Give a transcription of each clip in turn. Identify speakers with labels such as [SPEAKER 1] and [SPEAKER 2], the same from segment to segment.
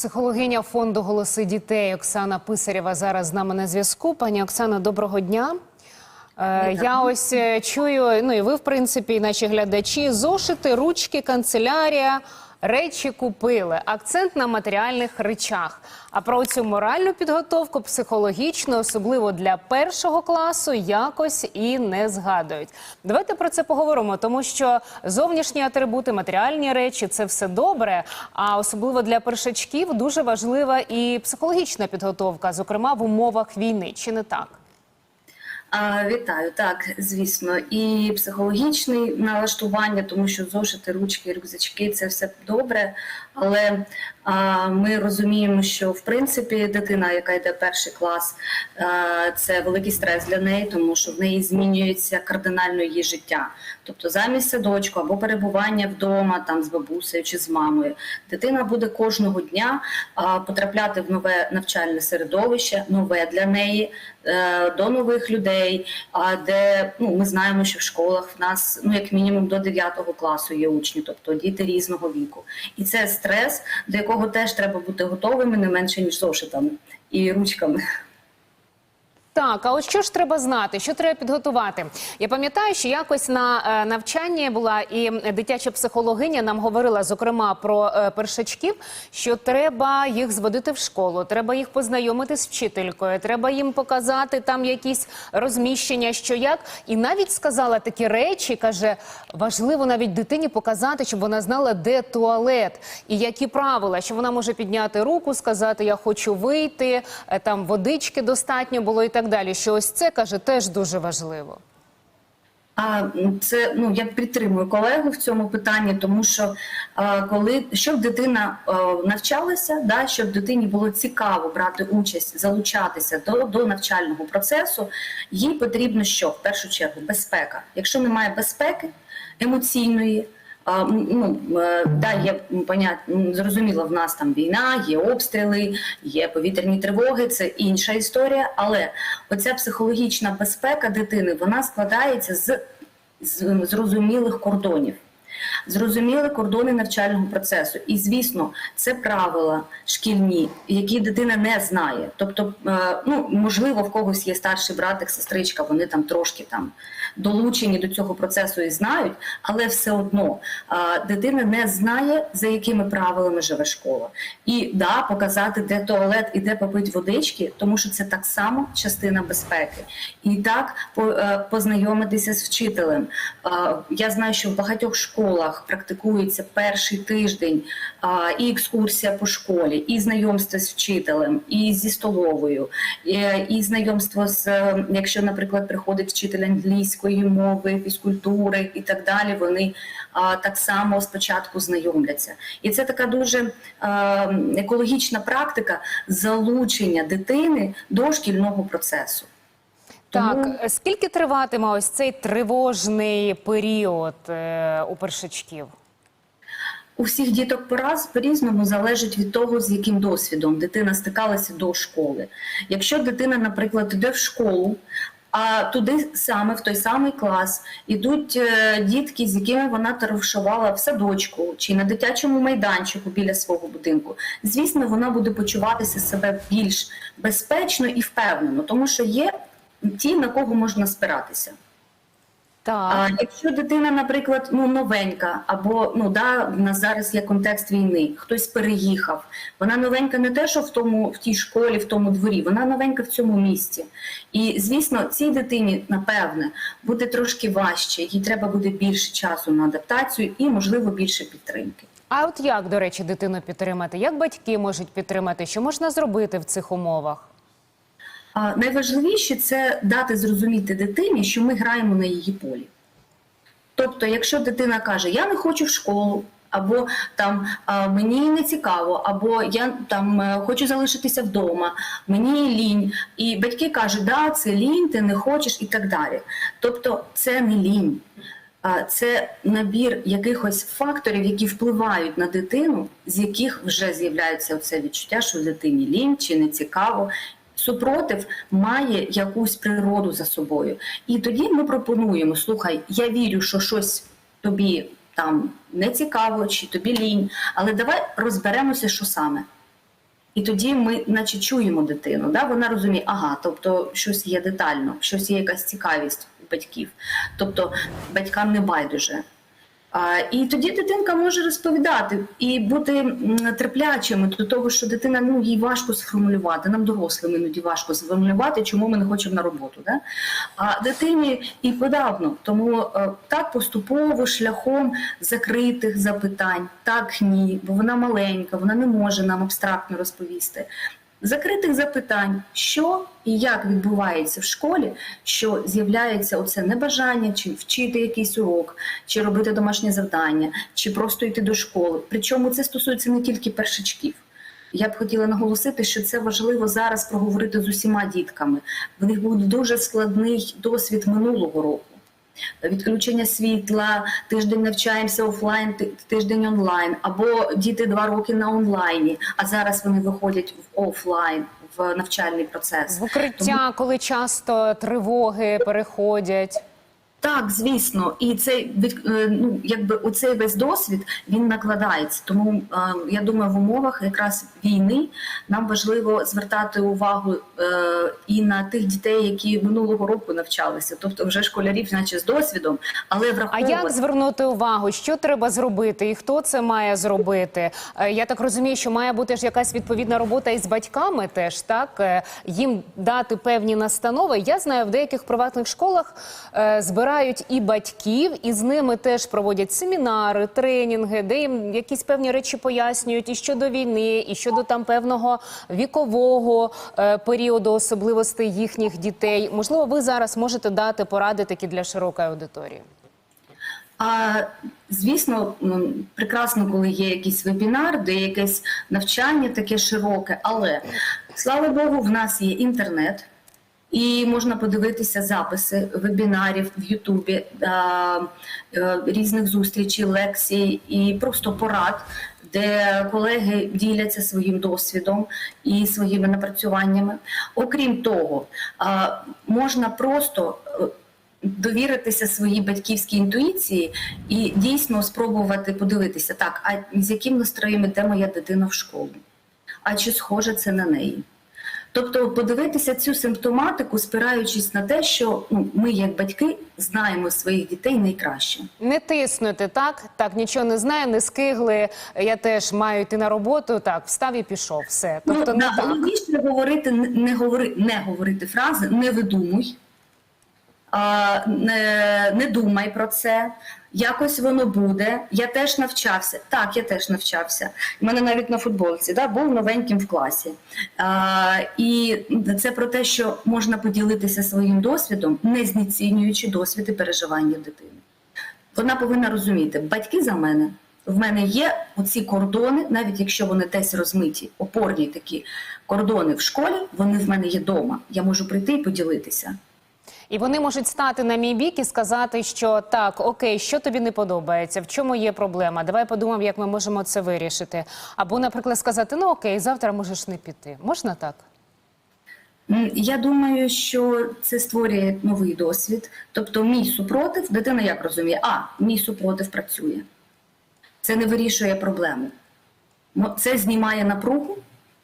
[SPEAKER 1] Психологиня фонду голоси дітей Оксана Писарєва зараз з нами на зв'язку. Пані Оксана, доброго дня. Е, Я ось е, чую, ну і ви, в принципі, і наші глядачі, зошити, ручки, канцелярія, речі купили. Акцент на матеріальних речах. А про цю моральну підготовку, психологічну, особливо для першого класу, якось і не згадують. Давайте про це поговоримо, тому що зовнішні атрибути, матеріальні речі це все добре. А особливо для першачків дуже важлива і психологічна підготовка, зокрема в умовах війни. Чи не так?
[SPEAKER 2] Вітаю, так, звісно, і психологічне налаштування, тому що зошити, ручки, рюкзачки це все добре. Але ми розуміємо, що в принципі дитина, яка йде перший клас, це великий стрес для неї, тому що в неї змінюється кардинально її життя. Тобто, замість садочку або перебування вдома там з бабусею чи з мамою, дитина буде кожного дня потрапляти в нове навчальне середовище, нове для неї, е, до нових людей. Де ну ми знаємо, що в школах в нас ну як мінімум до 9 класу є учні, тобто діти різного віку, і це стрес, до якого теж треба бути готовими не менше ніж зошитами і ручками.
[SPEAKER 1] Так, а от що ж треба знати, що треба підготувати? Я пам'ятаю, що якось на е, навчанні була і дитяча психологиня нам говорила зокрема про е, першачків, що треба їх зводити в школу, треба їх познайомити з вчителькою, треба їм показати там якісь розміщення, що як, і навіть сказала такі речі, каже, важливо навіть дитині показати, щоб вона знала, де туалет і які правила, що вона може підняти руку, сказати Я хочу вийти, е, там водички достатньо було і так далі. Що ось це каже теж дуже важливо.
[SPEAKER 2] А це ну я підтримую колегу в цьому питанні, тому що а, коли щоб дитина а, навчалася, да щоб дитині було цікаво брати участь, залучатися до, до навчального процесу, їй потрібно що в першу чергу безпека. Якщо немає безпеки емоційної. Ну, е, да, є понят, зрозуміло, в нас там війна, є обстріли, є повітряні тривоги, це інша історія. Але оця психологічна безпека дитини вона складається з зрозумілих кордонів. Зрозуміли кордони навчального процесу, і звісно, це правила шкільні, які дитина не знає. Тобто, е, ну можливо, в когось є старший братик, сестричка, вони там трошки там долучені до цього процесу і знають, але все одно е, дитина не знає, за якими правилами живе школа. І да, показати, де туалет і де попить водички, тому що це так само частина безпеки. І так е, познайомитися з вчителем. Я знаю, що в багатьох школах практикується перший тиждень а, і екскурсія по школі, і знайомство з вчителем, і зі столовою, і, і знайомство з, е, якщо, наприклад, приходить вчитель англійської мови, фізкультури і так далі, вони а, так само спочатку знайомляться. І це така дуже а, екологічна практика залучення дитини до шкільного процесу. Тому-
[SPEAKER 1] Так, скільки триватиме ось цей тривожний період е, у першачків?
[SPEAKER 2] У всіх діток пораз по-різному залежить від того, з яким досвідом дитина стикалася до школи. Якщо дитина, наприклад, йде в школу, а туди саме в той самий клас ідуть е, дітки, з якими вона товаришувала в садочку чи на дитячому майданчику біля свого будинку. Звісно, вона буде почуватися себе більш безпечно і впевнено, тому що є ті, на кого можна спиратися.
[SPEAKER 1] Так.
[SPEAKER 2] А якщо дитина, наприклад, ну новенька, або ну да, в нас зараз є контекст війни, хтось переїхав. Вона новенька не те, що в тому в тій школі, в тому дворі, вона новенька в цьому місті. І звісно, цій дитині, напевне, буде трошки важче. Їй треба буде більше часу на адаптацію і, можливо, більше підтримки.
[SPEAKER 1] А от як, до речі, дитину підтримати? Як батьки можуть підтримати? Що можна зробити в цих умовах?
[SPEAKER 2] Найважливіше це дати зрозуміти дитині, що ми граємо на її полі. Тобто, якщо дитина каже, я не хочу в школу, або там мені не цікаво, або я там е, хочу залишитися вдома, мені лінь, і батьки кажуть, да, це лінь, ти не хочеш і так далі. Тобто, це не лінь. Це набір якихось факторів, які впливають на дитину, з яких вже з'являється це відчуття, що дитині лінь чи не цікаво. Супротив має якусь природу за собою. І тоді ми пропонуємо: слухай, я вірю, що щось тобі там не цікаво, чи тобі лінь, але давай розберемося, що саме. І тоді ми, наче, чуємо дитину. Да? Вона розуміє, ага, тобто щось є детально, щось є якась цікавість у батьків. Тобто батькам не байдуже. І тоді дитинка може розповідати і бути терплячими до того, що дитина ну їй важко сформулювати. Нам дорослим іноді важко сформулювати, чому ми не хочемо на роботу. Да? А дитині і подавно. Тому е, так поступово шляхом закритих запитань, так ні, бо вона маленька, вона не може нам абстрактно розповісти. Закритих запитань, що і як відбувається в школі, що з'являється оце небажання, чи вчити якийсь урок, чи робити домашнє завдання, чи просто йти до школи. Причому це стосується не тільки першачків. Я б хотіла наголосити, що це важливо зараз проговорити з усіма дітками. В них був дуже складний досвід минулого року. Відключення світла, тиждень навчаємося офлайн, тиждень онлайн, або діти два роки на онлайні, а зараз вони виходять в офлайн в навчальний процес.
[SPEAKER 1] В укриття, коли часто тривоги переходять.
[SPEAKER 2] Так, звісно, і цей е, ну якби оцей весь досвід він накладається. Тому е, я думаю, в умовах якраз війни нам важливо звертати увагу е, і на тих дітей, які минулого року навчалися, тобто вже школярів, наче з досвідом, але
[SPEAKER 1] А як звернути увагу, що треба зробити, і хто це має зробити? Е, Я так розумію, що має бути ж якась відповідна робота із батьками, теж так Е, їм дати певні настанови. Я знаю, в деяких приватних школах е, збирають і батьків, і з ними теж проводять семінари, тренінги, де їм якісь певні речі пояснюють і щодо війни, і щодо там певного вікового е, періоду особливостей їхніх дітей. Можливо, ви зараз можете дати поради такі для широкої аудиторії.
[SPEAKER 2] А звісно, прекрасно, коли є якийсь вебінар, де якесь навчання таке широке, але слава Богу, в нас є інтернет. І можна подивитися записи вебінарів в Ютубі, е, різних зустрічей, лекцій і просто порад, де колеги діляться своїм досвідом і своїми напрацюваннями. Окрім того, можна просто е, довіритися своїй батьківській інтуїції і дійсно спробувати подивитися, так, а з яким настроєм іде моя дитина в школу? А чи схоже це на неї? Тобто подивитися цю симптоматику, спираючись на те, що ну, ми, як батьки, знаємо своїх дітей найкраще.
[SPEAKER 1] Не тиснути, так? Так, нічого не знаю, не скигли. Я теж маю йти на роботу. Так, встав і пішов. Все. Тобто
[SPEAKER 2] ну,
[SPEAKER 1] не так.
[SPEAKER 2] говорити, не- не, говори, не говорити фрази не видумуй, не, не думай про це. Якось воно буде. Я теж навчався. Так, я теж навчався. У мене навіть на футболці да, був новеньким в класі. А, і це про те, що можна поділитися своїм досвідом, не знецінюючи досвід і переживання дитини. Вона повинна розуміти, батьки за мене. В мене є оці кордони, навіть якщо вони десь розмиті, опорні такі кордони в школі, вони в мене є вдома. Я можу прийти і поділитися.
[SPEAKER 1] І вони можуть стати на мій бік і сказати, що так, окей, що тобі не подобається, в чому є проблема? Давай подумаємо, як ми можемо це вирішити. Або, наприклад, сказати: ну окей, завтра можеш не піти. Можна так?
[SPEAKER 2] Я думаю, що це створює новий досвід. Тобто, мій супротив, дитина як розуміє, а мій супротив працює. Це не вирішує проблему. Це знімає напругу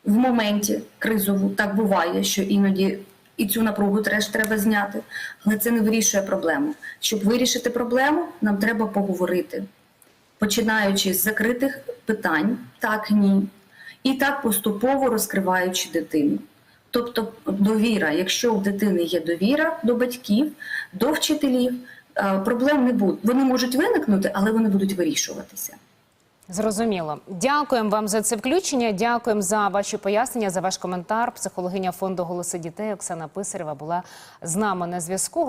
[SPEAKER 2] в моменті кризову. Так буває, що іноді і цю напругу теж треба зняти, але це не вирішує проблему. Щоб вирішити проблему, нам треба поговорити, починаючи з закритих питань, так, ні, і так поступово розкриваючи дитину. Тобто довіра, якщо у дитини є довіра до батьків, до вчителів, е, проблем не буде. Вони можуть виникнути, але вони будуть вирішуватися.
[SPEAKER 1] Зрозуміло. Дякуємо вам за це включення. Дякуємо за ваші пояснення, за ваш коментар. Психологиня фонду голоси дітей Оксана Писарєва була з нами на зв'язку.